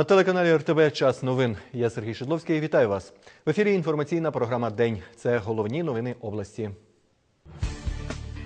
На телеканалі РТБ Час новин. Я Сергій Шедловський. Вітаю вас. В ефірі інформаційна програма День. Це головні новини області.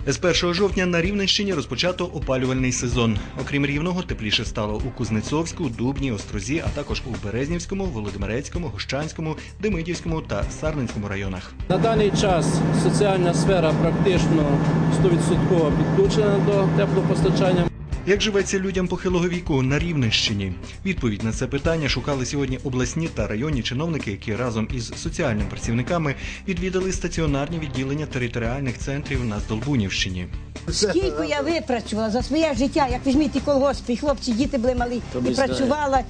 З 1 жовтня на Рівненщині розпочато опалювальний сезон. Окрім рівного, тепліше стало у Кузнецовську, Дубні, Острозі, а також у Березнівському, Володимирецькому, Гощанському, Демидівському та Сарненському районах. На даний час соціальна сфера практично 100% підключена до теплопостачання. Як живеться людям похилого віку на Рівненщині? Відповідь на це питання шукали сьогодні обласні та районні чиновники, які разом із соціальними працівниками відвідали стаціонарні відділення територіальних центрів на Здолбунівщині. Скільки я випрацювала за своє життя, як візьміть і колгосп, і хлопці, діти були малі, і працювала.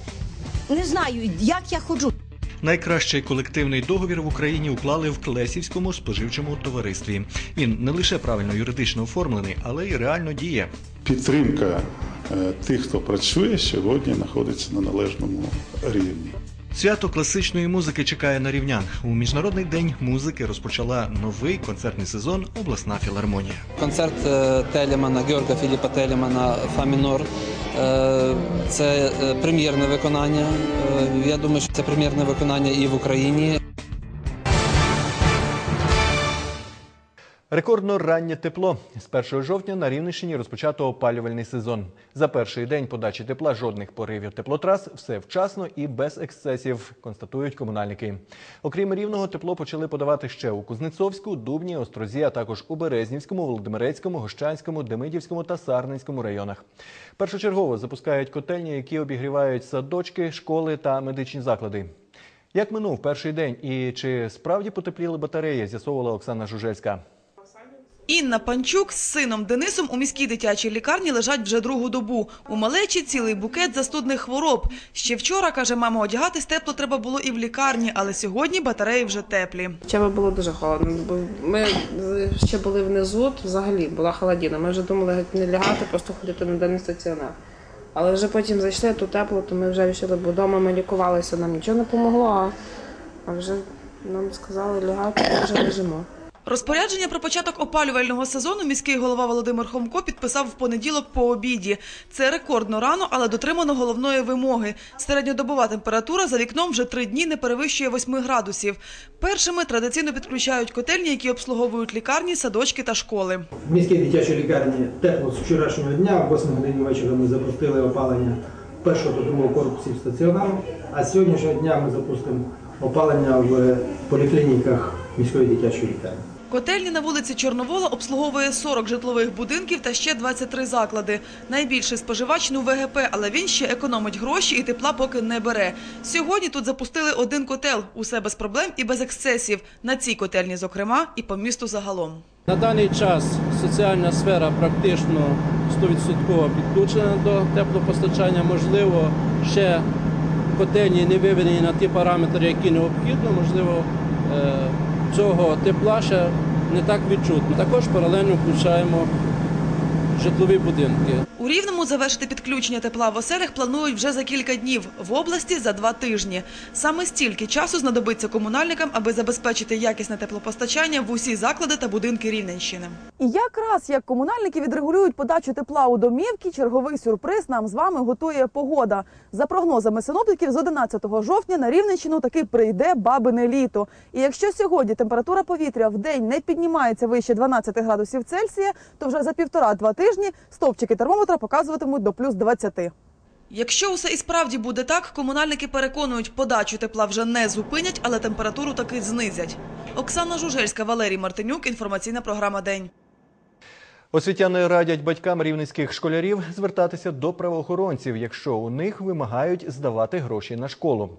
Не знаю, як я ходжу. Найкращий колективний договір в Україні уклали в Клесівському споживчому товаристві. Він не лише правильно юридично оформлений, але й реально діє. Підтримка е, тих, хто працює, сьогодні знаходиться на належному рівні. Свято класичної музики чекає на рівнян. У міжнародний день музики розпочала новий концертний сезон обласна філармонія. Концерт е, Телемана, Георга Філіпа Телемана Фа мінор. Е, Це е, прем'єрне виконання. Е, Я думаю, що це прем'єрне виконання і в Україні. Рекордно раннє тепло. З 1 жовтня на Рівненщині розпочато опалювальний сезон. За перший день подачі тепла жодних поривів теплотрас, все вчасно і без ексцесів, констатують комунальники. Окрім рівного, тепло почали подавати ще у Кузнецовську, Дубні, Острозі, а також у Березнівському, Володимирецькому, Гощанському, Демидівському та Сарненському районах. Першочергово запускають котельні, які обігрівають садочки, школи та медичні заклади. Як минув перший день і чи справді потепліли батареї, з'ясовувала Оксана Жужельська. Інна Панчук з сином Денисом у міській дитячій лікарні лежать вже другу добу. У малечі цілий букет застудних хвороб. Ще вчора, каже мама, одягатись тепло треба було і в лікарні, але сьогодні батареї вже теплі. Вчора було дуже холодно, ми ще були внизу, взагалі була холодина. Ми вже думали не лягати, просто ходити на денний стаціонар. Але вже потім зайшли, тут тепло, то ми вже вирішили, бо вдома ми лікувалися, нам нічого не допомогло, а вже нам сказали лягати, ми вже лежимо. Розпорядження про початок опалювального сезону міський голова Володимир Хомко підписав в понеділок по обіді. Це рекордно рано, але дотримано головної вимоги. Середньодобова температура за вікном вже три дні не перевищує 8 градусів. Першими традиційно підключають котельні, які обслуговують лікарні, садочки та школи. В міській дитячій лікарні тепло з вчорашнього дня, в 8 годині вечора ми запустили опалення першого та другого корпусів стаціонару, а сьогоднішнього дня ми запустимо опалення в поліклініках міської дитячої лікарні. Котельні на вулиці Чорновола обслуговує 40 житлових будинків та ще 23 заклади. Найбільший споживач ну ВГП, але він ще економить гроші і тепла поки не бере. Сьогодні тут запустили один котел. Усе без проблем і без ексцесів. На цій котельні, зокрема, і по місту загалом. На даний час соціальна сфера практично 100% підключена до теплопостачання. Можливо, ще котельні не виведені на ті параметри, які необхідно. Можливо, е, цього тепла ще не так відчутно. Також паралельно включаємо житлові будинки. У Рівному завершити підключення тепла в оселях планують вже за кілька днів, в області – за два тижні. Саме стільки часу знадобиться комунальникам, аби забезпечити якісне теплопостачання в усі заклади та будинки Рівненщини. І якраз як комунальники відрегулюють подачу тепла у домівки, черговий сюрприз нам з вами готує погода. За прогнозами синоптиків, з 11 жовтня на Рівненщину таки прийде бабине літо. І якщо сьогодні температура повітря в день не піднімається вище 12 градусів Цельсія, то вже за півтора-два тижні стовпчики термометра показуватимуть до плюс 20. Якщо усе і справді буде так, комунальники переконують, подачу тепла вже не зупинять, але температуру таки знизять. Оксана Жужельська, Валерій Мартинюк, інформаційна програма «День». Освітяни радять батькам рівненських школярів звертатися до правоохоронців, якщо у них вимагають здавати гроші на школу.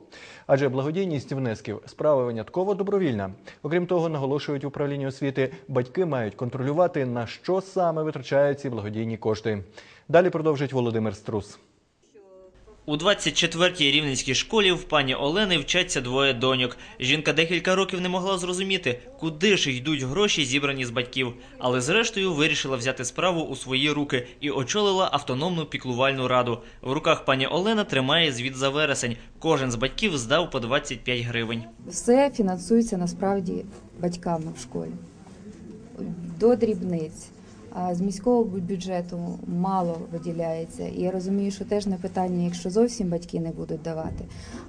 Адже благодійність внесків справа винятково добровільна. Окрім того, наголошують управління освіти, батьки мають контролювати на що саме витрачають ці благодійні кошти. Далі продовжить Володимир Струс. У 24-й рівненській школі в пані Олени вчаться двоє доньок. Жінка декілька років не могла зрозуміти, куди ж йдуть гроші, зібрані з батьків. Але зрештою вирішила взяти справу у свої руки і очолила автономну піклувальну раду. В руках пані Олена тримає звіт за вересень. Кожен з батьків здав по 25 гривень. Все фінансується насправді батьками в школі до дрібниць. А з міського бюджету мало виділяється. І я розумію, що теж не питання, якщо зовсім батьки не будуть давати.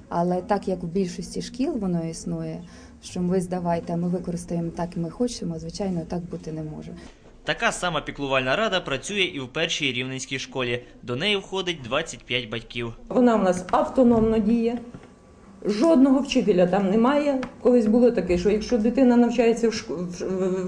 Але так як в більшості шкіл воно існує, що ви здавайте, а ми використаємо так, і ми хочемо, звичайно, так бути не може. Така сама піклувальна рада працює і в першій рівненській школі. До неї входить 25 батьків. Вона в нас автономно діє. Жодного вчителя там немає. Колись було таке, що якщо дитина навчається в школі,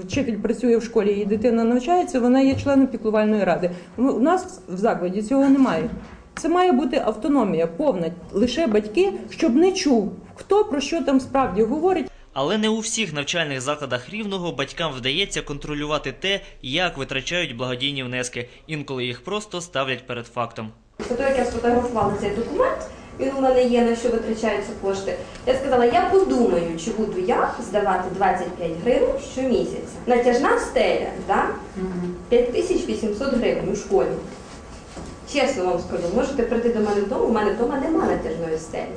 вчитель працює в школі і дитина навчається, вона є членом піклувальної ради. Ми- У нас в закладі цього немає. Це має бути автономія повна, лише батьки, щоб не чув, хто про що там справді говорить. Але не у всіх навчальних закладах рівного батькам вдається контролювати те, як витрачають благодійні внески. Інколи їх просто ставлять перед фактом. Фото, як я сфотографувала цей документ, він у мене є, на що витрачаються кошти. Я сказала, я подумаю, чи буду я здавати 25 гривень щомісяця. Натяжна стеля, да? 5800 гривень у школі. Чесно вам скажу, можете прийти до мене вдома, у мене вдома немає натяжної стелі.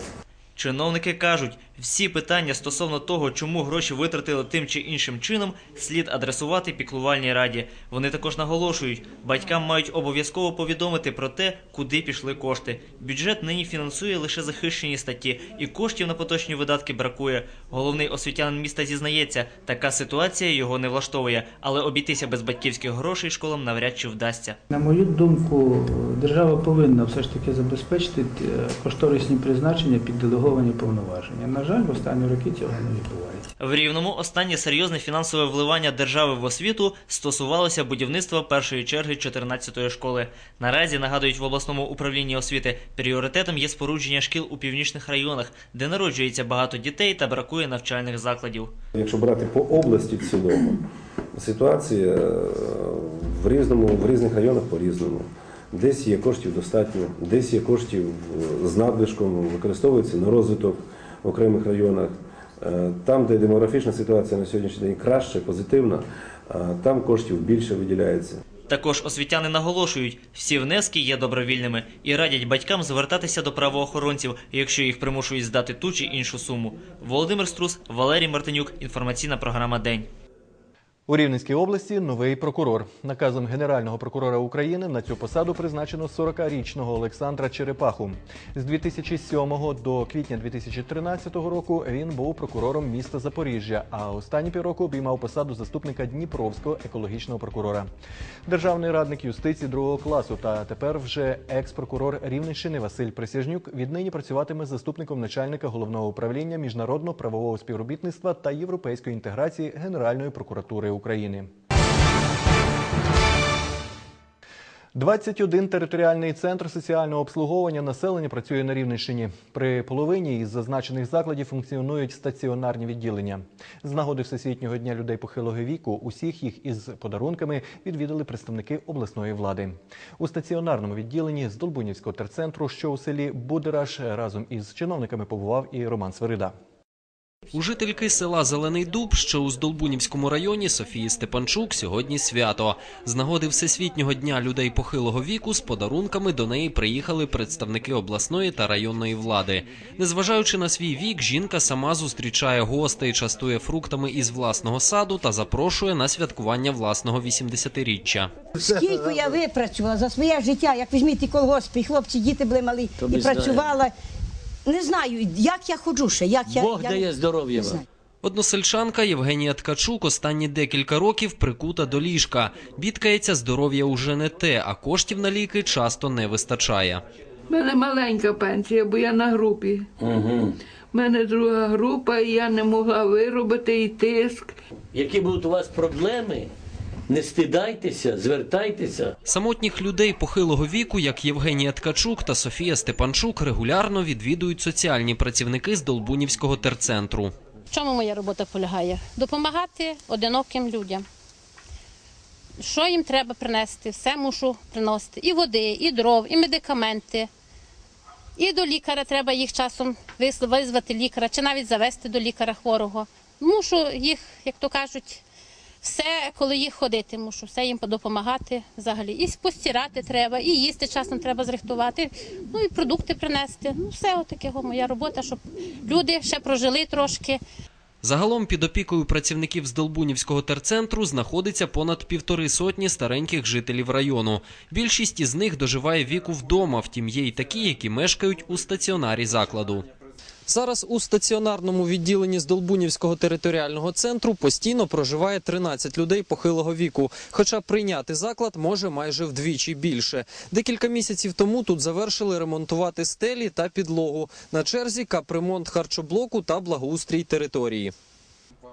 Чиновники кажуть, всі питання стосовно того, чому гроші витратили тим чи іншим чином, слід адресувати піклувальній раді. Вони також наголошують, батькам мають обов'язково повідомити про те, куди пішли кошти. Бюджет нині фінансує лише захищені статті, і коштів на поточні видатки бракує. Головний освітянин міста зізнається, така ситуація його не влаштовує, але обійтися без батьківських грошей школам навряд чи вдасться. На мою думку, держава повинна все ж таки забезпечити е, кошторисні призначення під делеговані повноваження. На жаль, в останні роки цього не відбувається. В Рівному останнє серйозне фінансове вливання держави в освіту стосувалося будівництва першої черги 14-ї школи. Наразі нагадують в обласному управлінні освіти, пріоритетом є спорудження шкіл у північних районах, де народжується багато дітей та бракує навчальних закладів. Якщо брати по області в цілому, ситуація е, в різному, в різних районах по-різному. Десь є коштів достатньо, десь є коштів е, з надлишком, використовуються на розвиток в окремих районах. Е, Там, де демографічна ситуація на сьогоднішній день краще, позитивна, е, там коштів більше виділяється. Також освітяни наголошують, всі внески є добровільними і радять батькам звертатися до правоохоронців, якщо їх примушують здати ту чи іншу суму. Володимир Струс, Валерій Мартинюк. Інформаційна програма День. У Рівненській області новий прокурор. Наказом Генерального прокурора України на цю посаду призначено 40-річного Олександра Черепаху. З 2007 до квітня 2013 року він був прокурором міста Запоріжжя, а останні півроку обіймав посаду заступника Дніпровського екологічного прокурора. Державний радник юстиції другого класу та тепер вже екс-прокурор Рівненщини Василь Присяжнюк віднині працюватиме заступником начальника головного управління міжнародного правового співробітництва та європейської інтеграції Генеральної прокуратури України. 21 територіальний центр соціального обслуговування населення працює на Рівненщині. При половині із зазначених закладів функціонують стаціонарні відділення. З нагоди Всесвітнього дня людей похилого віку усіх їх із подарунками відвідали представники обласної влади. У стаціонарному відділенні з Долбунівського терцентру, що у селі Будераш, разом із чиновниками побував і Роман Свирида. У жительки села Зелений Дуб, що у Здолбунівському районі Софії Степанчук, сьогодні свято. З нагоди Всесвітнього дня людей похилого віку з подарунками до неї приїхали представники обласної та районної влади. Незважаючи на свій вік, жінка сама зустрічає гостей, частує фруктами із власного саду та запрошує на святкування власного 80-річчя. Скільки я випрацювала за своє життя, як візьміть і колгоспи, і хлопці, діти були малі, і працювала. Не знаю, як я ходжу ще, як я. Бог я... дає здоров'я вам. Односельчанка Євгенія Ткачук останні декілька років прикута до ліжка. Бідкається, здоров'я уже не те, а коштів на ліки часто не вистачає. У мене маленька пенсія, бо я на групі. Угу. У мене друга група, і я не могла виробити і тиск. Які будуть у вас проблеми, не стидайтеся, звертайтеся. Самотніх людей похилого віку, як Євгенія Ткачук та Софія Степанчук, регулярно відвідують соціальні працівники з Долбунівського терцентру. В чому моя робота полягає? Допомагати одиноким людям. Що їм треба принести? Все мушу приносити. І води, і дров, і медикаменти. І до лікаря треба їх часом визвати лікаря, чи навіть завести до лікаря хворого. Мушу їх, як то кажуть, все, коли їх ходити, мушу все їм допомагати взагалі. І постирати треба, і їсти часом треба зрихтувати, ну і продукти принести. Ну, все отаке моя робота, щоб люди ще прожили трошки. Загалом під опікою працівників Здолбунівського терцентру знаходиться понад півтори сотні стареньких жителів району. Більшість із них доживає віку вдома, втім є й такі, які мешкають у стаціонарі закладу. Зараз у стаціонарному відділенні Здолбунівського територіального центру постійно проживає 13 людей похилого віку, хоча прийняти заклад може майже вдвічі більше. Декілька місяців тому тут завершили ремонтувати стелі та підлогу. На черзі капремонт харчоблоку та благоустрій території.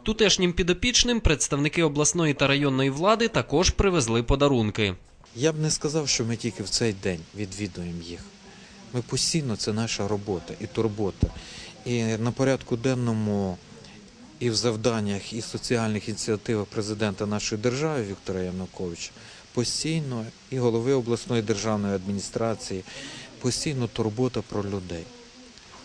Тутешнім підопічним представники обласної та районної влади також привезли подарунки. Я б не сказав, що ми тільки в цей день відвідуємо їх. Ми постійно це наша робота і турбота. І на порядку денному, і в завданнях, і соціальних ініціативах президента нашої держави Віктора Януковича постійно і голови обласної державної адміністрації, постійно турбота про людей.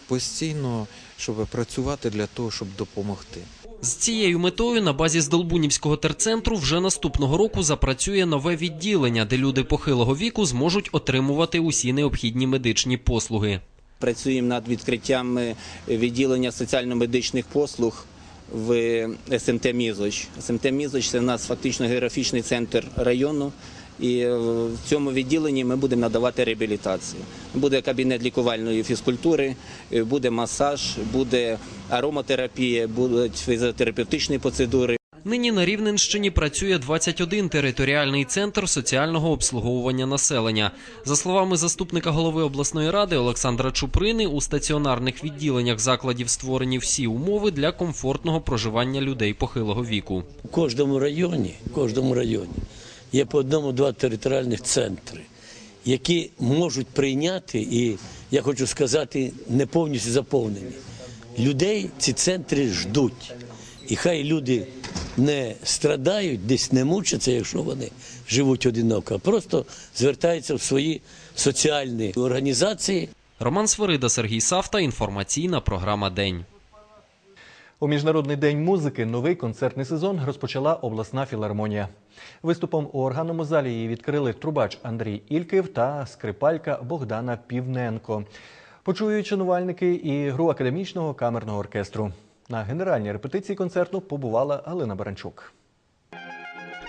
Постійно, щоб працювати для того, щоб допомогти. З цією метою на базі Здолбунівського терцентру вже наступного року запрацює нове відділення, де люди похилого віку зможуть отримувати усі необхідні медичні послуги. Працюємо над відкриттям е, відділення соціально-медичних послуг в СМТ Мізоч. СМТ Мізоч це в нас фактично географічний центр району. І в цьому відділенні ми будемо надавати реабілітацію. Буде кабінет лікувальної фізкультури, е, буде масаж, буде ароматерапія, будуть фізіотерапевтичні процедури. Нині на Рівненщині працює 21 територіальний центр соціального обслуговування населення. За словами заступника голови обласної ради Олександра Чуприни, у стаціонарних відділеннях закладів створені всі умови для комфортного проживання людей похилого віку. У кожному районі, в кожному районі є по одному-два територіальних центри, які можуть прийняти, і я хочу сказати, не повністю заповнені. Людей ці центри ждуть. І хай люди не страдають, десь не мучаться, якщо вони живуть одиноко, а просто звертаються в свої соціальні організації. Роман Свирида, Сергій Савта. Інформаційна програма День. У Міжнародний день музики новий концертний сезон розпочала обласна філармонія. Виступом у органному залі її відкрили трубач Андрій Ільків та скрипалька Богдана Півненко. Почують шанувальники і гру академічного камерного оркестру. На генеральній репетиції концерту побувала Галина Баранчук.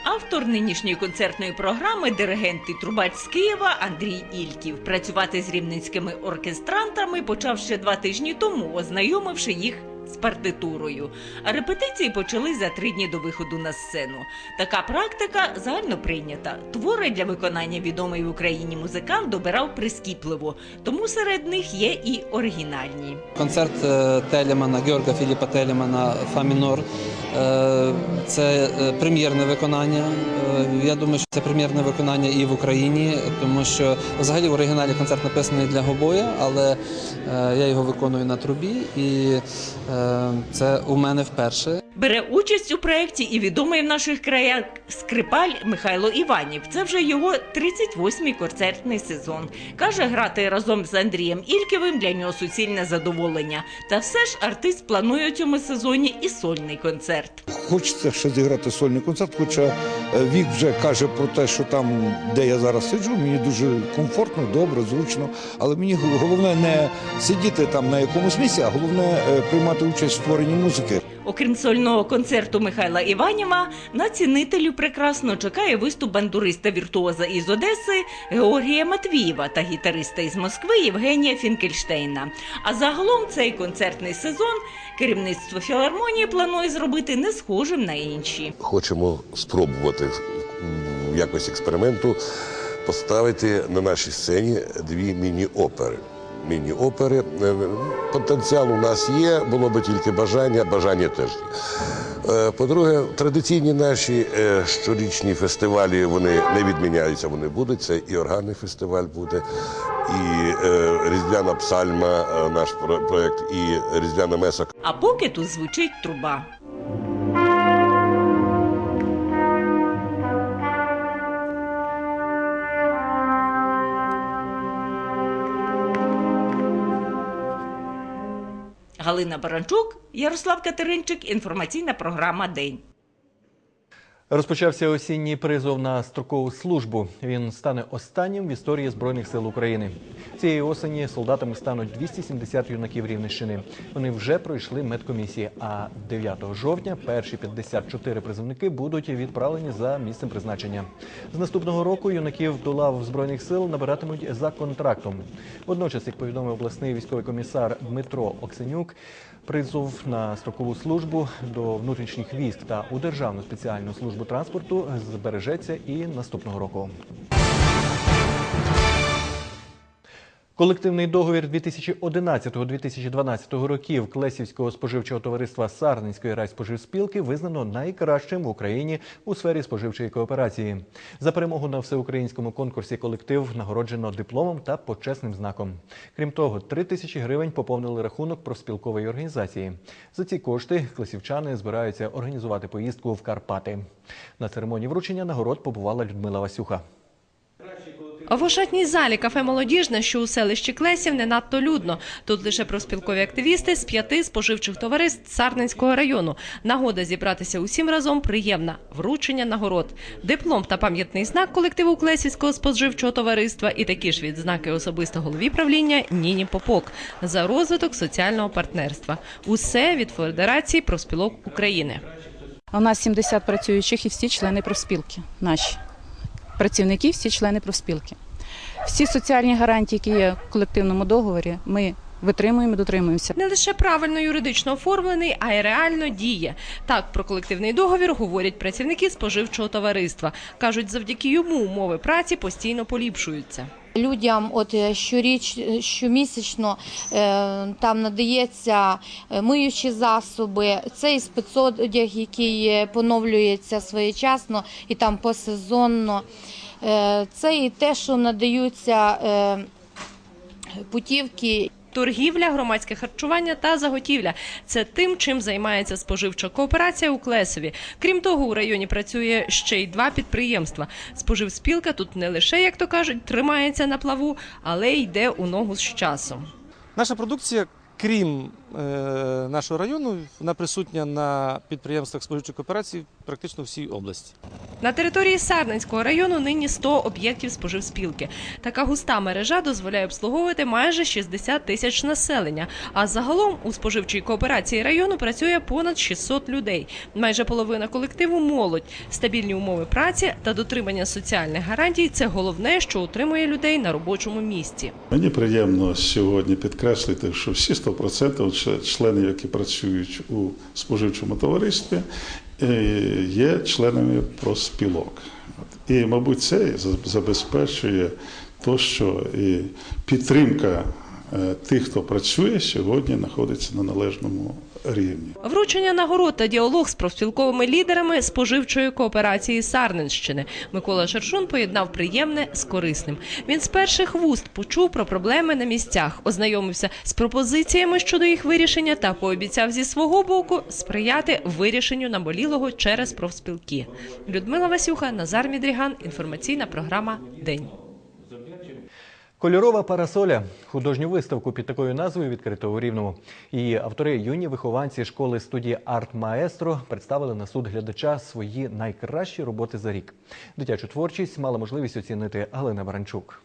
Автор нинішньої концертної програми диригент і трубач з Києва Андрій Ільків. Працювати з рівненськими оркестрантами почав ще два тижні тому, ознайомивши їх з партитурою. А репетиції почали за три дні до виходу на сцену. Така практика загально прийнята. Твори для виконання відомий в Україні музикант добирав прискіпливо, тому серед них є і оригінальні. Концерт е, Телемана, Георга Філіпа Телемана Фа мінор. е, Це е, прем'єрне виконання. Я думаю, що це прем'єрне виконання і в Україні, тому що взагалі в оригіналі концерт написаний для гобоя, але я його виконую на трубі, і це у мене вперше. Бере участь у проєкті і відомий в наших краях скрипаль Михайло Іванів. Це вже його 38-й концертний сезон. Каже, грати разом з Андрієм Ільківим для нього суцільне задоволення. Та все ж артист планує у цьому сезоні і сольний концерт. Хочеться ще зіграти сольний концерт, хоча е, вік вже каже про те, що там, де я зараз сиджу, мені дуже комфортно, добре, зручно. Але мені головне не сидіти там на якомусь місці, а головне е, приймати участь в створенні музики. Окрім сольного концерту Михайла Іванєва, на цінителю прекрасно чекає виступ бандуриста віртуоза із Одеси Георгія Матвієва та гітариста із Москви Євгенія Фінкельштейна. А загалом цей концертний сезон керівництво філармонії планує зробити не схожим на інші. хочемо спробувати в якості експерименту поставити на нашій сцені дві міні-опери. Міні-опери. Е, Потенціал у нас є, було би тільки бажання, бажання теж. Е, По-друге, традиційні наші е, щорічні фестивалі вони не відміняються, вони будуть. Це і органний фестиваль буде, і Різдвяна псальма, наш про- проект, і Різдвяна меса А поки тут звучить труба. Галина Баранчук, Ярослав Катеринчик, інформаційна програма День. Розпочався осінній призов на строкову службу. Він стане останнім в історії Збройних сил України. Цієї осені солдатами стануть 270 юнаків Рівненщини. Вони вже пройшли медкомісії. А 9 жовтня перші 54 призовники будуть відправлені за місцем призначення. З наступного року юнаків до лав збройних сил набиратимуть за контрактом. Водночас, як повідомив обласний військовий комісар Дмитро Оксенюк, призов на строкову службу до внутрішніх військ та у Державну спеціальну службу транспорту збережеться і наступного року. Колективний договір 2011-2012 років Клесівського споживчого товариства Сарненської райспоживспілки визнано найкращим в Україні у сфері споживчої кооперації. За перемогу на всеукраїнському конкурсі колектив нагороджено дипломом та почесним знаком. Крім того, 3 тисячі гривень поповнили рахунок профспілкової організації. За ці кошти клесівчани збираються організувати поїздку в Карпати. На церемонії вручення нагород побувала Людмила Васюха. В ошатній залі кафе Молодіжне, що у селищі Клесів, не надто людно. Тут лише проспілкові активісти з п'яти споживчих товариств Сарненського району. Нагода зібратися усім разом приємна. Вручення нагород, диплом та пам'ятний знак колективу Клесівського споживчого товариства і такі ж відзнаки особисто голові правління Ніні Попок за розвиток соціального партнерства. Усе від Федерації профспілок України. У нас 70 працюючих і всі члени профспілки. Наші працівники, всі члени профспілки. Всі соціальні гарантії, які є в колективному договорі, ми витримуємо, дотримуємося. Не лише правильно юридично оформлений, а й реально діє. Так про колективний договір говорять працівники споживчого товариства. кажуть, завдяки йому умови праці постійно поліпшуються. Людям, от е, щоріч, е, щомісячно е, там надається миючі засоби, цей спецодяг, який поновлюється своєчасно і там посезонно. Це і те, що надаються путівки Торгівля, громадське харчування та заготівля це тим, чим займається споживча кооперація у Клесові. Крім того, у районі працює ще й два підприємства. Споживспілка тут не лише, як то кажуть, тримається на плаву, але йде у ногу з часом. Наша продукція, крім нашого району, вона присутня на підприємствах споживчих кооперацій практично в всій області. На території Сарненського району нині 100 об'єктів споживспілки. Така густа мережа дозволяє обслуговувати майже 60 тисяч населення. А загалом у споживчій кооперації району працює понад 600 людей. Майже половина колективу молодь. Стабільні умови праці та дотримання соціальних гарантій це головне, що утримує людей на робочому місці. Мені приємно сьогодні підкреслити, що всі 100% ч- членів, які працюють у споживчому товаристві, е, є членами профспілок. І, мабуть, це забезпечує то, що і підтримка е, тих, хто працює, сьогодні знаходиться на належному рівні. Вручення нагород та діалог з профспілковими лідерами споживчої кооперації Сарненщини. Микола Шершун поєднав приємне з корисним. Він з перших вуст почув про проблеми на місцях, ознайомився з пропозиціями щодо їх вирішення та пообіцяв зі свого боку сприяти вирішенню наболілого через профспілки. Людмила Васюха, Назар Мідріган. Інформаційна програма День. Кольорова парасоля художню виставку під такою назвою відкрито у Рівному. Її автори юні вихованці школи студії Арт Маестро представили на суд глядача свої найкращі роботи за рік. Дитячу творчість мала можливість оцінити Галина Баранчук.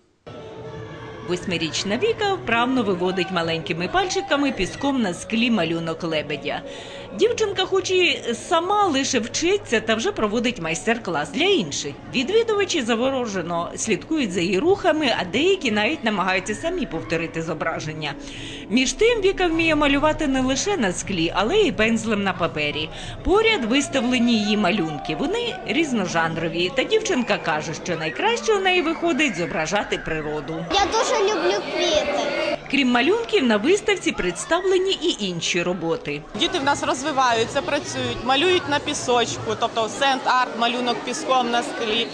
Восьмирічна Віка вправно виводить маленькими пальчиками піском на склі малюнок лебедя. Дівчинка, хоч і сама лише вчиться та вже проводить майстер-клас для інших. Відвідувачі заворожено слідкують за її рухами, а деякі навіть намагаються самі повторити зображення. Між тим Віка вміє малювати не лише на склі, але й пензлем на папері. Поряд виставлені її малюнки. Вони різножанрові. Та дівчинка каже, що найкраще у неї виходить зображати природу. Я дуже люблю квіти. Крім малюнків, на виставці представлені і інші роботи. Діти в нас розвиваються, працюють, малюють на пісочку, тобто сент арт, малюнок піском на склі,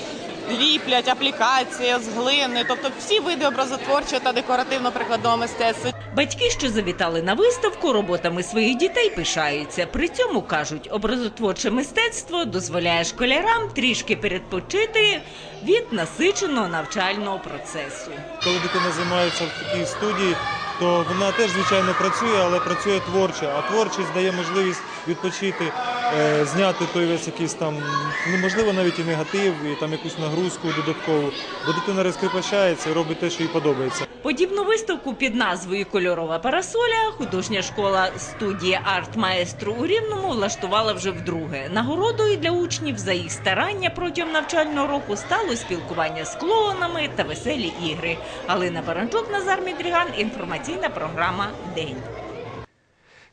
ліплять, аплікація з глини, тобто всі види образотворчого та декоративно-прикладного мистецтва. Батьки, що завітали на виставку, роботами своїх дітей пишаються. При цьому кажуть, образотворче мистецтво дозволяє школярам трішки передпочити від насиченого навчального процесу. Коли дитина займається в такій студії, то вона теж звичайно працює, але працює творчо. А творчість дає можливість відпочити зняти той весь якийсь там, ну можливо, навіть і негатив, і там якусь нагрузку додаткову. Бо дитина розкріпощається і робить те, що їй подобається. Подібну виставку під назвою Кольорова парасоля художня школа студія Арт Маестро у Рівному влаштувала вже вдруге. Нагородою для учнів за їх старання протягом навчального року стало спілкування з клоунами та веселі ігри. Галина Баранчук, Назар Мідріган. Інформаційна програма День.